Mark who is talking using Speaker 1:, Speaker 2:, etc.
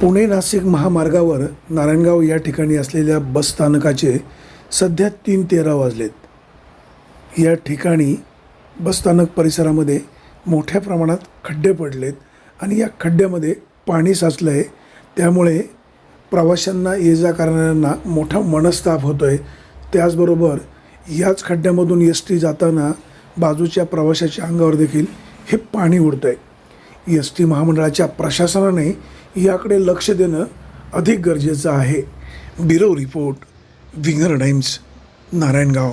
Speaker 1: पुणे नाशिक महामार्गावर नारायणगाव या ठिकाणी असलेल्या बसस्थानकाचे सध्या तीन तेरा वाजलेत. या ठिकाणी बसस्थानक परिसरामध्ये मोठ्या प्रमाणात खड्डे पडलेत आणि या खड्ड्यामध्ये पाणी साचलं आहे त्यामुळे प्रवाशांना ये जा करणाऱ्यांना मोठा मनस्ताप होतो आहे त्याचबरोबर याच खड्ड्यामधून एस टी जाताना बाजूच्या प्रवाशाच्या अंगावर देखील हे पाणी उडतं आहे एस टी महामंडळाच्या प्रशासनाने याकडे लक्ष देणं अधिक गरजेचं आहे. Bureau report Winger Times Narayangaon.